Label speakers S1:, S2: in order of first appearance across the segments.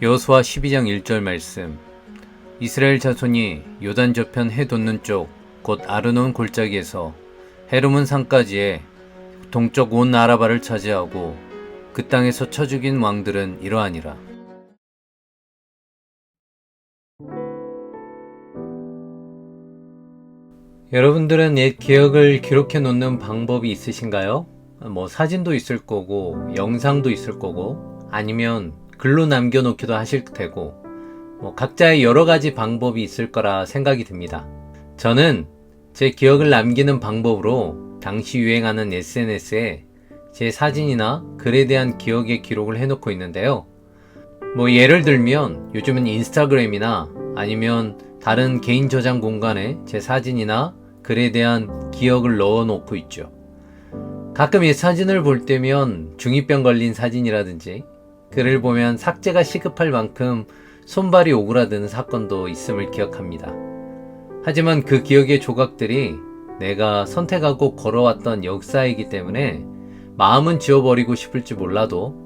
S1: 여호수아 12장 1절 말씀. 이스라엘 자손이 요단 저편 해 돋는 쪽 곧 아르논 골짜기에서 헤르몬 산까지의 동쪽 온 아라바를 차지하고 그 땅에서 쳐 죽인 왕들은 이러하니라 여러분들은 옛 기억을 기록해 놓는 방법이 있으신가요? 뭐 사진도 있을 거고 영상도 있을 거고 아니면 글로 남겨놓기도 하실 테고 뭐 각자의 여러 가지 방법이 있을 거라 생각이 듭니다. 저는 제 기억을 남기는 방법으로 당시 유행하는 SNS에 제 사진이나 글에 대한 기억의 기록을 해놓고 있는데요. 뭐 예를 들면 요즘은 인스타그램이나 아니면 다른 개인 저장 공간에 제 사진이나 글에 대한 기억을 넣어 놓고 있죠. 가끔 이 사진을 볼 때면 중2병 걸린 사진이라든지 글을 보면 삭제가 시급할 만큼 손발이 오그라드는 사건도 있음을 기억합니다. 하지만 그 기억의 조각들이 내가 선택하고 걸어왔던 역사이기 때문에 마음은 지워버리고 싶을지 몰라도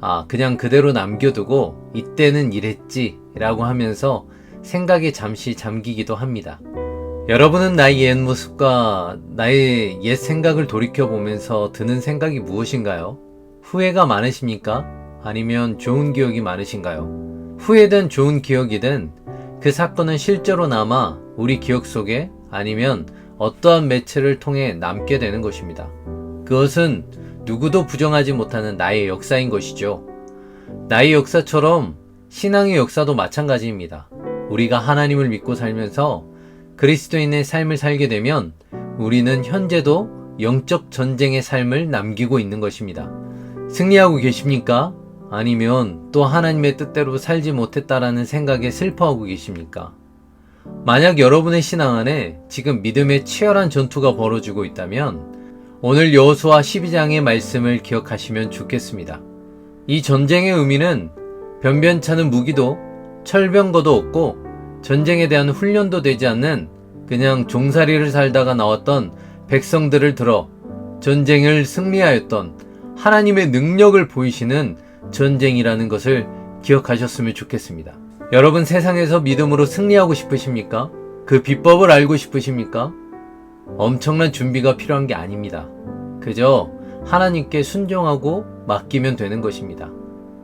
S1: 아, 그냥 그대로 남겨두고 이때는 이랬지 라고 하면서 생각에 잠시 잠기기도 합니다. 여러분은 나의 옛 모습과 나의 옛 생각을 돌이켜보면서 드는 생각이 무엇인가요? 후회가 많으십니까? 아니면 좋은 기억이 많으신가요? 후회든 좋은 기억이든 그 사건은 실제로 남아 우리 기억 속에 아니면 어떠한 매체를 통해 남게 되는 것입니다. 그것은 누구도 부정하지 못하는 나의 역사인 것이죠. 나의 역사처럼 신앙의 역사도 마찬가지입니다. 우리가 하나님을 믿고 살면서 그리스도인의 삶을 살게 되면 우리는 현재도 영적 전쟁의 삶을 남기고 있는 것입니다. 승리하고 계십니까? 아니면 또 하나님의 뜻대로 살지 못했다라는 생각에 슬퍼하고 계십니까? 만약 여러분의 신앙 안에 지금 믿음의 치열한 전투가 벌어지고 있다면 오늘 여호수아 12장의 말씀을 기억하시면 좋겠습니다. 이 전쟁의 의미는 변변찮은 무기도 철병거도 없고 전쟁에 대한 훈련도 되지 않는 그냥 종살이를 살다가 나왔던 백성들을 들어 전쟁을 승리하였던 하나님의 능력을 보이시는 전쟁이라는 것을 기억하셨으면 좋겠습니다. 여러분 세상에서 믿음으로 승리하고 싶으십니까? 그 비법을 알고 싶으십니까? 엄청난 준비가 필요한 게 아닙니다. 그저 하나님께 순종하고 맡기면 되는 것입니다.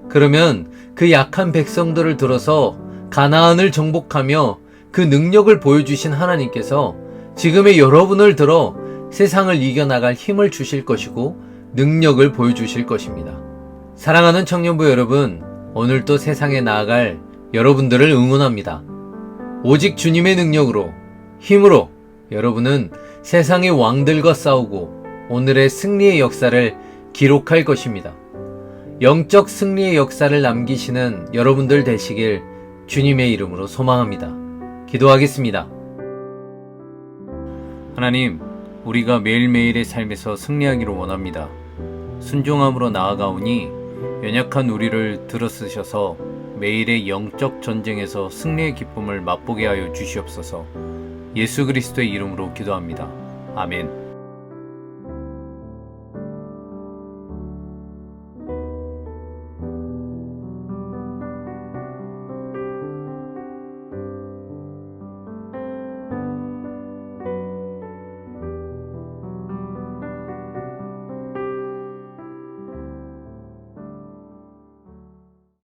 S1: 그러면 그 약한 백성들을 들어서 가나안을 정복하며 그 능력을 보여주신 하나님께서 지금의 여러분을 들어 세상을 이겨나갈 힘을 주실 것이고 능력을 보여주실 것입니다. 사랑하는 청년부 여러분, 오늘도 세상에 나아갈 여러분들을 응원합니다. 오직 주님의 능력으로, 힘으로 여러분은 세상의 왕들과 싸우고 오늘의 승리의 역사를 기록할 것입니다. 영적 승리의 역사를 남기시는 여러분들 되시길 주님의 이름으로 소망합니다. 기도하겠습니다. 하나님, 우리가 매일매일의 삶에서 승리하기를 원합니다. 순종함으로 나아가오니 연약한 우리를 들어쓰셔서 매일의 영적 전쟁에서 승리의 기쁨을 맛보게 하여 주시옵소서. 예수 그리스도의 이름으로 기도합니다. 아멘.